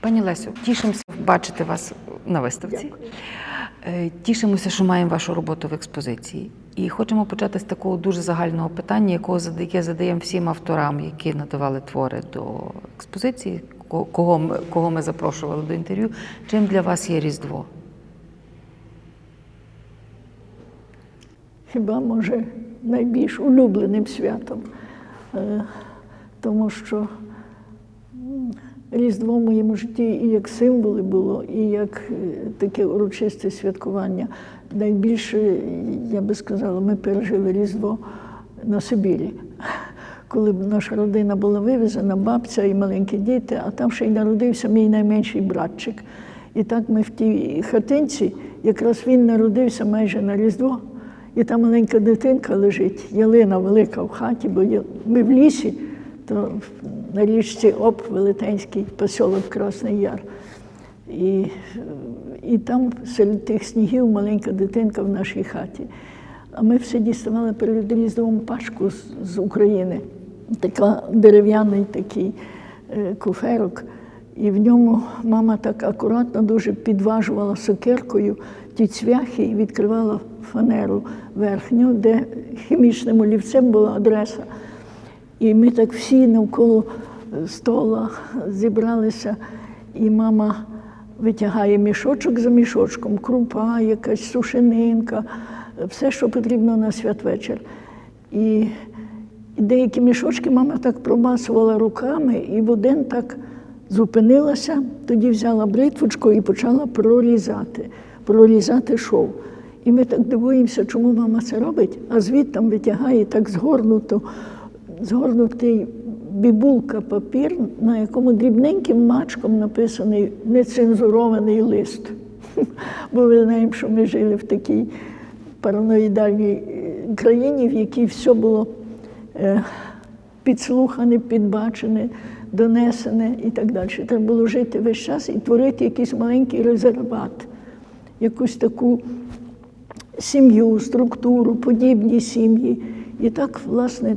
Пані Лесю, тішимося бачити вас на виставці. Е, Тішимося, що маємо вашу роботу в експозиції. І хочемо почати з такого дуже загального питання, якого яке задаємо всім авторам, які надавали твори до експозиції, кого ми, кого ми запрошували до інтерв'ю. Чим для вас є Різдво? хіба може найбільш улюбленим святом, Е, тому що Різдво в моєму житті і як символи було, і як е, таке урочисте святкування. Найбільше, я би сказала, ми пережили Різдво на Сибірі. Коли наша родина була вивезена, бабця і маленькі діти, а там ще й народився мій найменший братчик. І так ми в тій хатинці, якраз він народився майже на Різдво. І та маленька дитинка лежить, ялина велика в хаті, бо ми в лісі, то на річці Оп, Велетенський посілок Красний Яр. І, і там серед тих снігів маленька дитинка в нашій хаті. А ми все діставали перед Різдвом пачку з, з України, така дерев'яний такий е, куферок. І в ньому мама так акуратно дуже підважувала сокиркою ті цвяхи і відкривала фанеру верхню, де хімічним олівцем була адреса. І ми так всі навколо стола зібралися, і мама витягає мішочок за мішочком, крупа, якась сушенинка, все, що потрібно на святвечір. І, деякі мішочки мама так промасувала руками, і в один так зупинилася, тоді взяла бритвочку і почала прорізати, прорізати шов. І ми так дивуємося, чому мама це робить, а звідти витягає так згорнуто, згорнутий бібулка папір, на якому дрібненьким мачком написаний нецензурований лист. Бо ви знаємо, що ми жили в такій параноїдальній е, країні, в якій все було е, підслухане, підбачене, донесене і так далі. Треба було жити весь час і творити якийсь маленький резерват, якусь таку сім'ю, структуру, подібні сім'ї. І так, власне,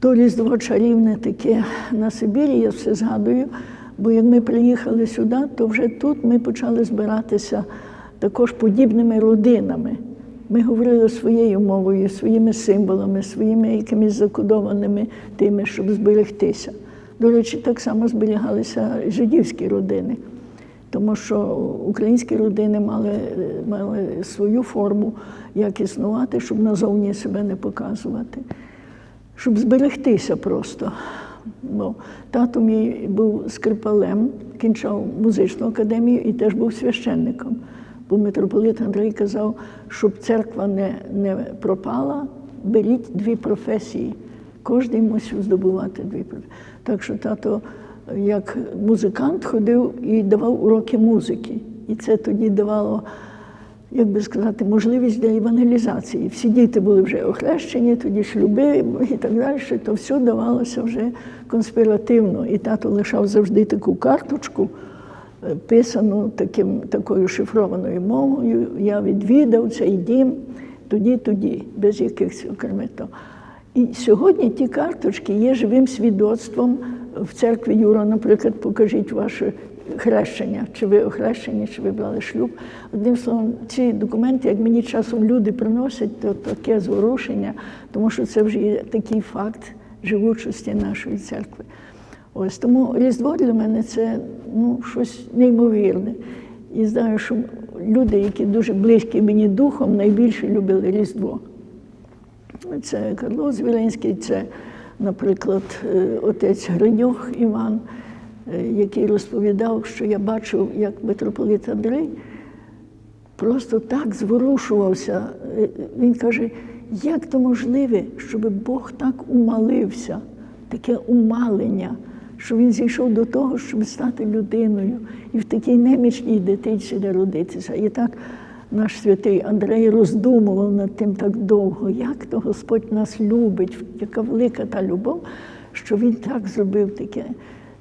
то різдво чарівне таке на Сибірі, я все згадую. Бо як ми приїхали сюди, то вже тут ми почали збиратися також подібними родинами. Ми говорили своєю мовою, своїми символами, своїми якимись закодованими тими, щоб зберегтися. До речі, так само зберігалися жидівські родини, тому що українські родини мали, мали свою форму, як існувати, щоб назовні себе не показувати щоб зберегтися просто. Бо тато мій був скрипалем, кінчав музичну академію і теж був священником. Бо митрополит Андрій казав, щоб церква не, не пропала, беріть дві професії. Кожен мусив здобувати дві професії. Так що тато, як музикант, ходив і давав уроки музики. І це тоді давало як би сказати, можливість для евангелізації. Всі діти були вже охрещені, тоді шлюби і так далі, то все давалося вже конспіративно. І тато лишав завжди таку карточку, е, писану таким, такою шифрованою мовою. Я відвідав цей дім тоді-тоді, без якихось окремих. І сьогодні ті карточки є живим свідоцтвом в церкві Юра, наприклад, покажіть ваше хрещення, чи ви охрещені, чи ви брали шлюб. Одним словом, ці документи, як мені часом люди приносять, то таке зворушення, тому що це вже є такий факт живучості нашої церкви. Ось тому Різдво для мене це ну, щось неймовірне. І знаю, що люди, які дуже близькі мені духом, найбільше любили Різдво. Це Карло Звіленський, це, наприклад, е, отець Гриньох Іван, який розповідав, що я бачив, як митрополит Андрей просто так зворушувався. Е, Він каже, як то можливе, щоб Бог так умалився, таке умалення, що він зійшов до того, щоб стати людиною і в такій немічній дитинці народитися. І так наш святий Андрей роздумував над тим так довго, як то Господь нас любить, яка велика та любов, що він так зробив таке,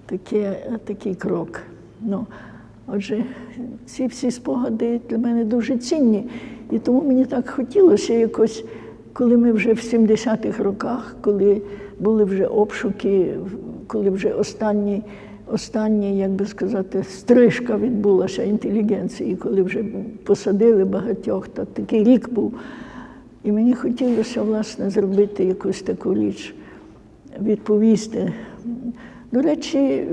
таке, такий крок. Ну, Отже, ці всі спогади для мене дуже цінні. І тому мені так хотілося якось, коли ми вже в 70-х роках, коли були вже обшуки, коли вже останні остання, як би сказати, стрижка відбулася інтелігенції, коли вже посадили багатьох, та такий рік був. І мені хотілося, власне, зробити якусь таку річ, відповісти. До речі,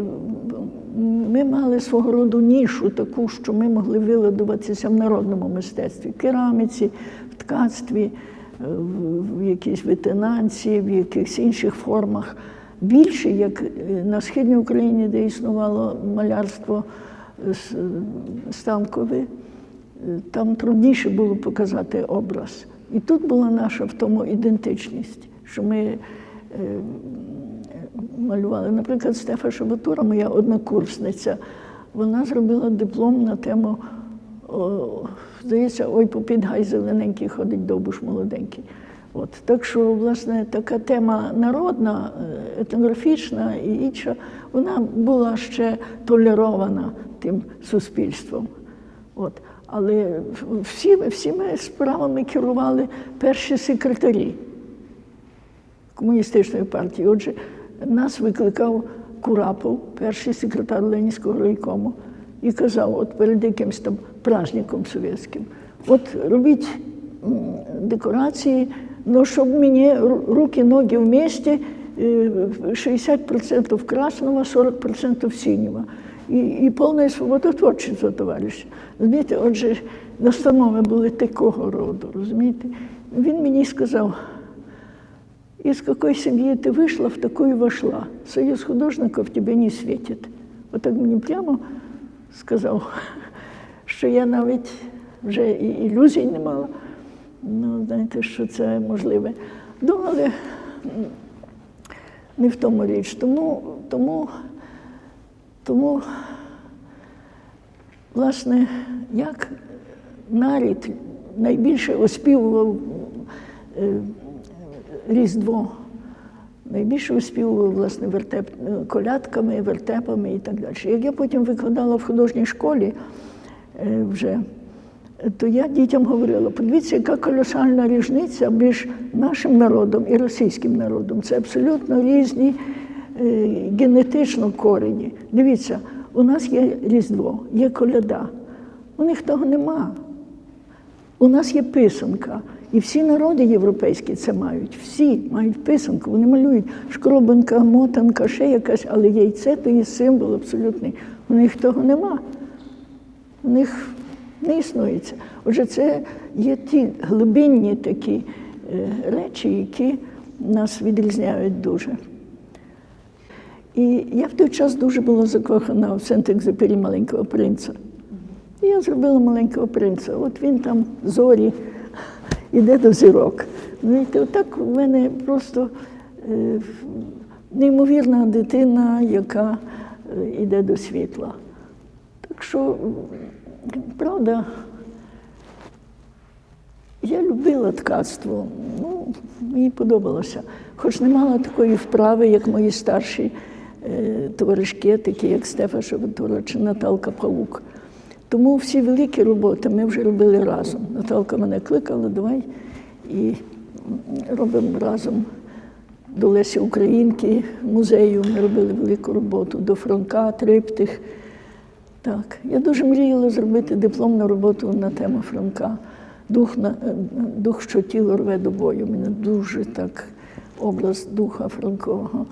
ми мали свого роду нішу таку, що ми могли виладуватися в народному мистецтві, в кераміці, в ткацтві, в- якійсь витинанці, в якихось інших формах. Більше, як на східній Україні, де існувало малярство станкове, там трудніше було показати образ. І тут була наша в тому ідентичність, що ми е, малювали. Наприклад, Стефа Шабатура, моя однокурсниця, вона зробила диплом на тему, о, здається, ой, попід гай зелененький ходить довбуш молоденький. От. Так що, власне, така тема народна, е, етнографічна і інша, вона була ще толерована тим суспільством. От. Але всі, всіми справами керували перші секретарі комуністичної партії. Отже, нас викликав Курапов, перший секретар Ленінського райкому, і казав, от перед якимось там праздником совєтським, от робіть декорації, але щоб мені руки, ноги вместе, е, 60% красного, 40% синього. І, і повна свобода творчества, товариш. Розумієте, отже, настанови були такого роду, розумієте? Він мені сказав, из какой семьи ты вышла, в такую вошла. Союз художников тебе не світить. Отак мені прямо сказав, що я навіть вже і ілюзій не мала. Ну, знаєте, що це можливе. М, не в тому річ. Тому, тому, тому власне, як нарід найбільше оспівував е, Різдво. Найбільше оспівував власне вертеп, колядками, вертепами і так далі. Як я потім викладала в художній школі е, вже, то я дітям говорила: подивіться, яка колосальна різниця між нашим народом і російським народом. Це абсолютно різні е, генетично корені. Дивіться, у нас є Різдво, є коляда. У них того нема. У нас є писанка. І всі народи європейські це мають. Всі мають писанку. Вони малюють шкробинка, мотанка, ще якась, але яйце то є символ абсолютний. У них того нема. У них не існується. Отже, це є ті глибинні такі е, речі, які нас відрізняють дуже. І я в той час дуже була закохана в Сент-Екзепері маленького принца. І я зробила маленького принца. От він там зорі іде до зірок. Отак в мене просто е, неймовірна дитина, яка е, йде до світла. Так що, правда, я любила ткацтво, ну, мені подобалося. Хоч не мала такої вправи, як мої старші е, товаришки, такі як Стефа Шабатура чи Наталка Павук. Тому всі великі роботи ми вже робили разом. Наталка мене кликала, давай і робимо разом. До Лесі Українки музею ми робили велику роботу, до Франка, триптих. Так, я дуже мріяла зробити дипломну роботу на тему Франка. Дух, на, дух що тіло рве до бою. Мене дуже так образ духа Франкового.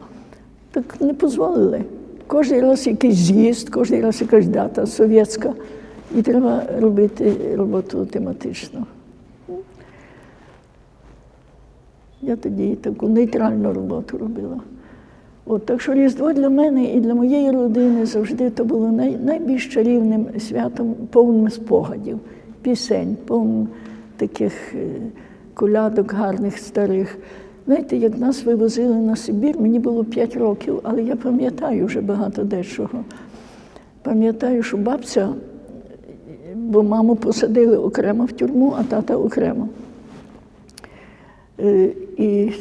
Так не дозволили. Кожен раз якийсь з'їзд, кожен раз якась дата совєтська. І треба робити роботу тематично. Я тоді таку нейтральну роботу робила. От, так що Різдво для мене і для моєї родини завжди то було най, найбільш чарівним святом, повним спогадів, пісень, повним таких е, колядок гарних старих. Знаєте, як нас вивозили на Сибір, мені було 5 років, але я пам'ятаю вже багато дечого. Пам'ятаю, що бабця, бо маму посадили окремо в тюрму, а тата окремо. Е, І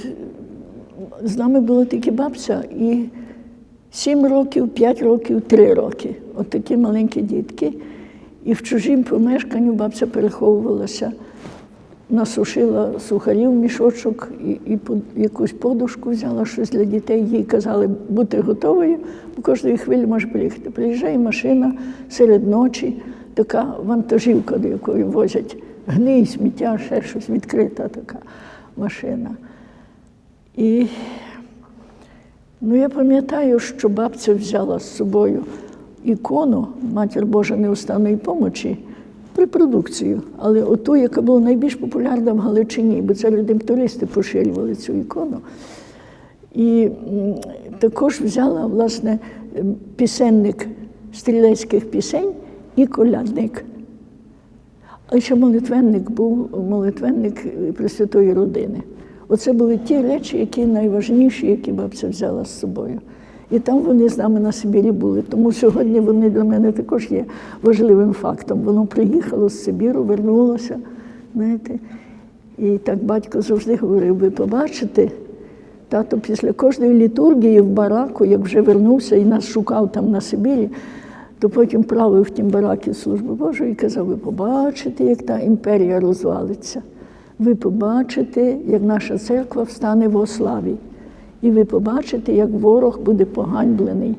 з нами була тільки бабця і 7 років, 5 років, 3 роки. От такі маленькі дітки. І в чужім помешканню бабця переховувалася насушила сухарів мішочок і, і якусь подушку взяла щось для дітей. Їй казали бути готовою, бо кожної хвилі може приїхати. Приїжджає машина серед ночі, така вантажівка, до якої возять гній, сміття, ще щось відкрита така машина. І ну, я пам'ятаю, що бабця взяла з собою ікону Матір Божа неустанної помочі, репродукцію, але оту, яка була найбільш популярна в Галичині, бо це редемптористи поширювали цю ікону. І також взяла власне ем, пісенник стрілецьких пісень і колядник. А ще молитвенник був молитвенник Пресвятої родини. Оце були ті речі, які найважніші, які бабця взяла з собою. І там вони з нами на Сибірі були. Тому сьогодні вони для мене також є важливим фактом. Воно приїхало з Сибіру, вернулося. Знаєте. І так батько завжди говорив: ви побачите, тато після кожної літургії в бараку, як вже вернувся і нас шукав там на Сибірі, то потім правив в тім баракі служби Божої і казав, ви побачите, як та імперія розвалиться. Ви побачите, як наша церква встане в ославі. І ви побачите, як ворог буде поганьблений.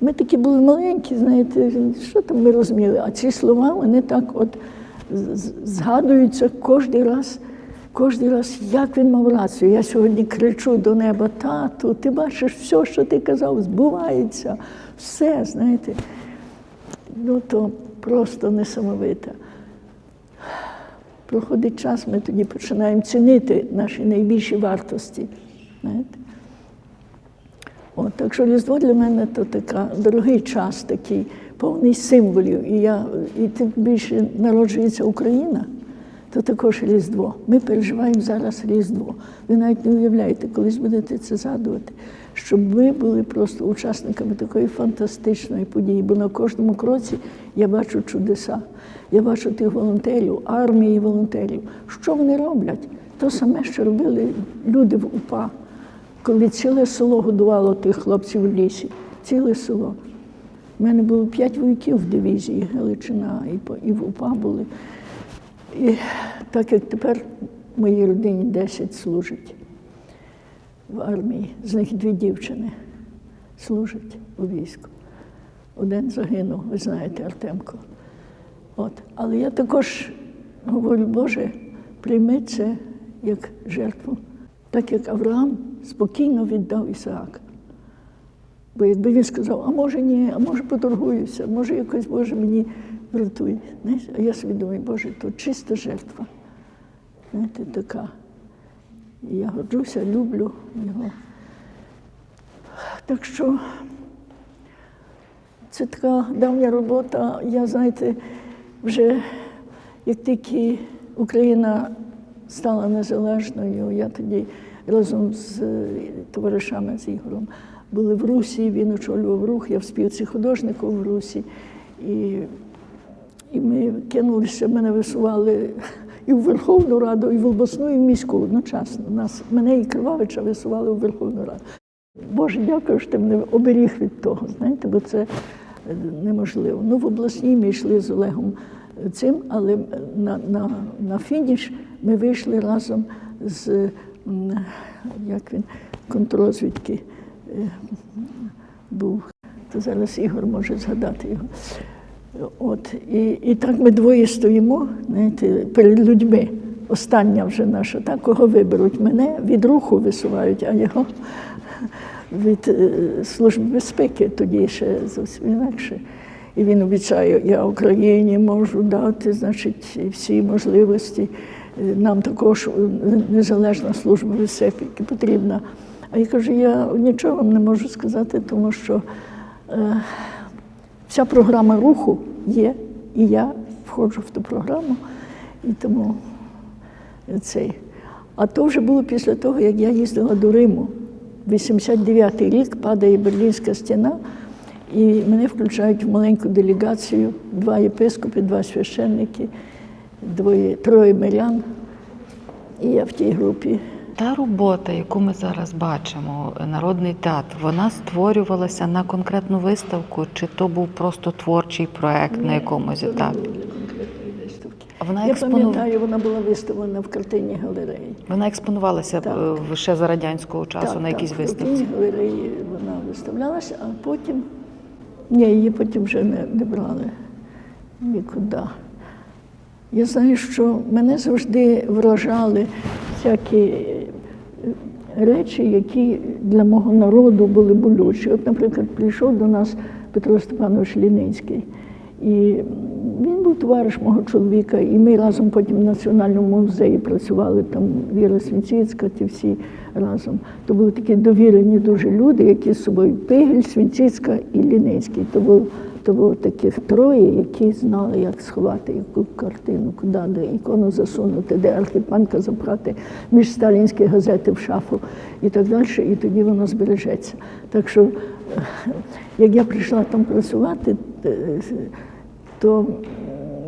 Ми такі були маленькі, знаєте, що там ми розуміли. А ці слова вони так от згадуються кожен раз, кожен раз, як він мав рацію. Я сьогодні кричу до неба, тату, ти бачиш, все, що ти казав, збувається, все, знаєте. Ну то просто несамовито. Проходить час, ми тоді починаємо цінити наші найбільші вартості. Знаєте? От, так що Різдво для мене то така дорогий час, такий, повний символів. І, я, і тим більше народжується Україна, то також Різдво. Ми переживаємо зараз Різдво. Ви навіть не уявляєте, колись будете це згадувати, щоб ми були просто учасниками такої фантастичної події, бо на кожному кроці я бачу чудеса. Я бачу тих волонтерів, армії волонтерів. Що вони роблять? То саме, що робили люди в УПА коли ціле село годувало тих хлопців в лісі, ціле село. У мене було п'ять вояків в дивізії, Галичина і, в УПА були. І так як тепер моїй родині 10 служить в армії, з них дві дівчини служать у війську. Один загинув, ви знаєте, Артемко. От. Але я також говорю, Боже, прийми це як жертву, так як Авраам спокійно віддав Ісаака. Бо якби він сказав, а може ні, а може поторгуюся, може якось Боже мені врятує. А я думаю, Боже, то чиста жертва. Знаєте, така. Я горджуся, люблю його. Так що це така давня робота. Я, знаєте, вже як тільки Україна стала незалежною, я тоді разом з е, товаришами з Ігорем були в Русі, він очолював рух, я в спілці художників в Русі. І, і ми кинулися, мене висували і в Верховну Раду, і в обласну, і в міську одночасно. Нас, мене і Кривавича висували у Верховну Раду. Боже, дякую, що ти мене оберіг від того, знаєте, бо це е, неможливо. Ну, в обласній ми йшли з Олегом цим, але на, на, на фініш ми вийшли разом з як він, контррозвідки е, був. То зараз Ігор може згадати його. От, і, і так ми двоє стоїмо знаєте, перед людьми. Остання вже наша, так, кого виберуть. Мене від руху висувають, а його від е, Служби безпеки тоді ще зовсім інакше. І він обіцяє, я Україні можу дати значить, всі можливості. Нам також е, незалежна служба безпеки потрібна. А я кажу, я нічого вам не можу сказати, тому що е, вся програма руху є, і я входжу в ту програму, і тому цей. А то вже було після того, як я їздила до Риму. 89-й рік падає Берлінська стіна, і мене включають в маленьку делегацію, два єпископи, два священники, двоє, троє мирян. І я в тій групі. Та робота, яку ми зараз бачимо, народний театр, вона створювалася на конкретну виставку, чи то був просто творчий проект на якомусь Це етапі? виставки. Вона Я експону- пам'ятаю, вона була виставлена в картині галереї. Вона експонувалася Так. ще за радянського часу на якійсь в виставці. картині галереї вона виставлялася, а потім ні, її потім вже не, не брали нікуди. Я знаю, що мене завжди вражали всякі речі, які для мого народу були болючі. От, наприклад, прийшов до нас Петро Степанович Ліницький. І він був товариш мого чоловіка, і ми разом потім в Національному музеї працювали, там Віра Свінціцька, ті всі разом. То були такі довірені дуже люди, які з собою Пигель, Свінціцька і Ліницький. То було, то було таких троє, які знали, як сховати яку картину, куди, де ікону засунути, де архіпанка запхати між сталінські газети в шафу і так далі, і тоді воно збережеться. Так що, як я прийшла там працювати, е, то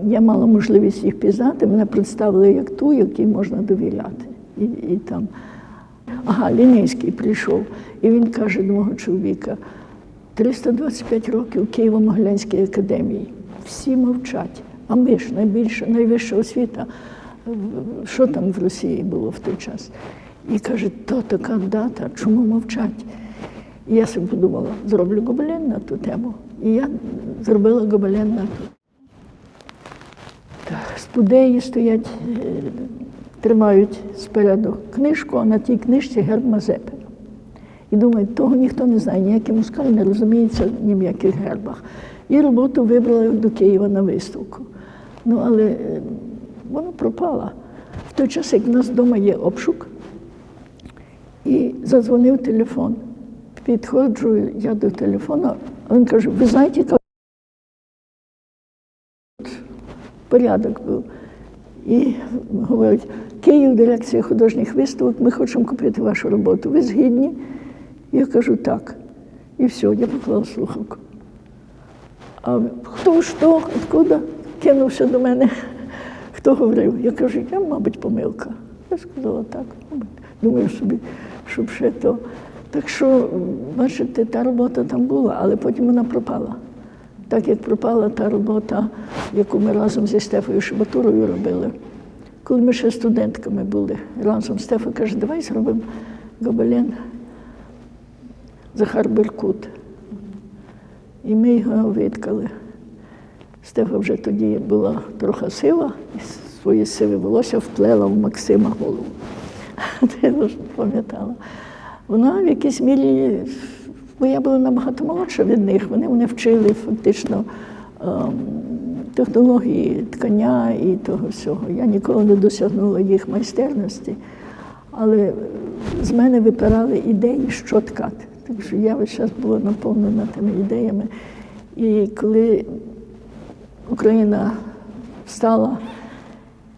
я мала можливість їх пізнати. Мене представили як ту, якій можна довіряти. І, і там. Ага, Лінейський прийшов, і він каже до мого чоловіка: 325 років Києво-Могилянській академії. Всі мовчать. А ми ж найбільша, найвища освіта. Що там в Росії було в той час? І каже, то така дата, чому мовчать? І я собі подумала, зроблю гобелен на ту тему. І я зробила гобелен на ту. Студеї стоять, е, тримають спереду книжку, а на тій книжці герб Мазепи. І думають, того ніхто не знає, ніякий москаль не розуміється ні в яких гербах. І роботу вибрали до Києва на виставку. Ну, але е, вона пропала. В той час, як в нас вдома є обшук, і задзвонив телефон. Підходжу я до телефону, а він каже, ви знаєте, яка порядок був. І говорить, Київ, дирекція художніх виставок, ми хочемо купити вашу роботу. Ви згідні? Я кажу, так. І все, я поклала слухавку. А хто що, откуда? Кинувся до мене. Хто говорив? Я кажу, я, мабуть, помилка. Я сказала так. Думаю собі, щоб ще то. Так що, бачите, та робота там була, але потім вона пропала. Так як пропала та робота, яку ми разом зі Стефою Шибатурою робили. Коли ми ще студентками були разом, Стефа каже, давай зробимо гобелен Захар Беркут. І ми його видкали. Стефа вже тоді була трохи сива, і своє сиве волосся вплела в Максима голову. Ж пам'ятала. Вона в якійсь мірі, бо я була набагато молодша від них, вони мене вчили фактично ем, технології ткання і того всього. Я ніколи не досягнула їх майстерності, але з мене випирали ідеї, що ткати. Так що я весь час була наповнена тими ідеями. І коли Україна встала,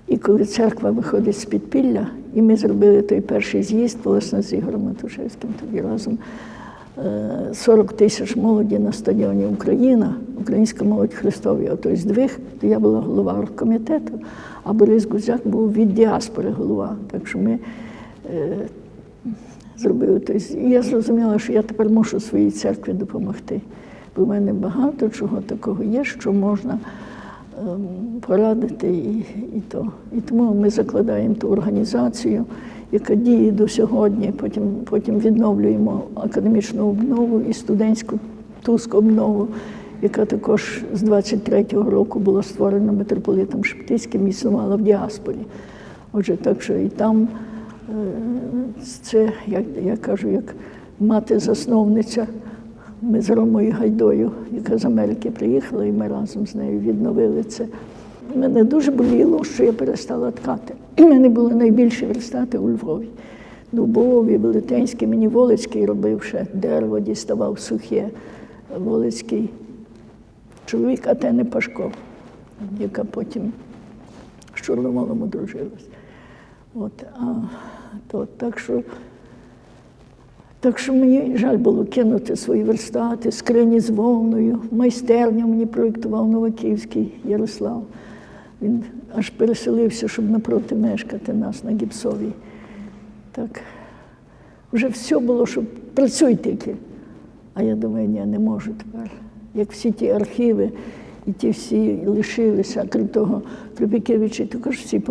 і коли церква виходить з підпілля, і ми зробили той перший з'їзд, власне, з Ігорем Матушевським тоді разом. е, 40 тисяч молоді на стадіоні Україна, українська молодь Христові, ото здвиг, то я була голова оргкомітету, а Борис Гузяк був від діаспори голова. Так що ми зробили той. я зрозуміла, що я тепер мушу своїй церкві допомогти. Бо в мене багато чого такого є, що можна ем, порадити і, і то. І тому ми закладаємо ту організацію, яка діє до сьогодні. Потім, потім відновлюємо академічну обнову і студентську туск обнову, яка також з 23-го року була створена митрополитом Шептицьким і існувала в діаспорі. Отже, так що і там це, як я кажу, як мати-засновниця. Ми з Ромою Гайдою, яка з Америки приїхала, і ми разом з нею відновили це. Мене дуже боліло, що я перестала ткати. У мене були найбільші верстати у Львові. Дубові, Велетенський, мені Волицький робив ще дерево, діставав сухе. Волицький чоловік Атени Пашко, яка потім з Чорномолом одружилась. От, а, то, так що так що мені жаль було кинути свої верстати, скрині з вовною, майстерню мені проєктував Новаківський Ярослав. Він аж переселився, щоб напроти мешкати нас на Гіпсовій. Так, вже все було, щоб працюй тільки. А я думаю, ні, не можу тепер. Як всі ті архіви, І ті всі лишилися, крім того, Трубікевичі також всі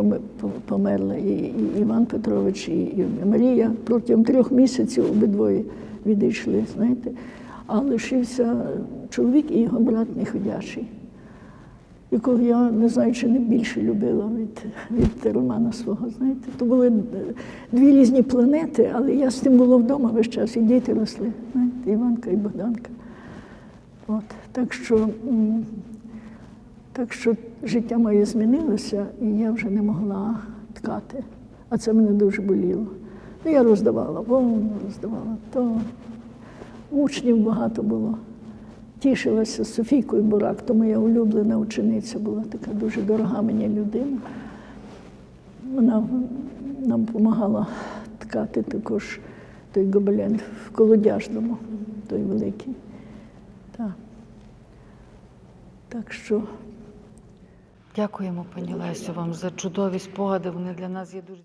померли. І, і Іван Петрович, і, і Марія протягом трьох місяців обидвоє відійшли, знаєте. А лишився чоловік і його брат неходячий, якого я не знаю, чи не більше любила від, від романа свого. Знаєте, то були дві різні планети, але я з тим була вдома весь час, і діти росли, знаєте, Іванка і Богданка. От, так що, так що життя моє змінилося, і я вже не могла ткати. А це мене дуже боліло. Ну, я роздавала, повно роздавала. То учнів багато було. Тішилася Софійкою Бурак, то моя улюблена учениця була така дуже дорога мені людина. Вона нам допомагала ткати також той гобелен в колодяжному, той великий. Так. Так що Дякуємо, пані Лесю, вам за чудові спогади. Вони для нас є дуже.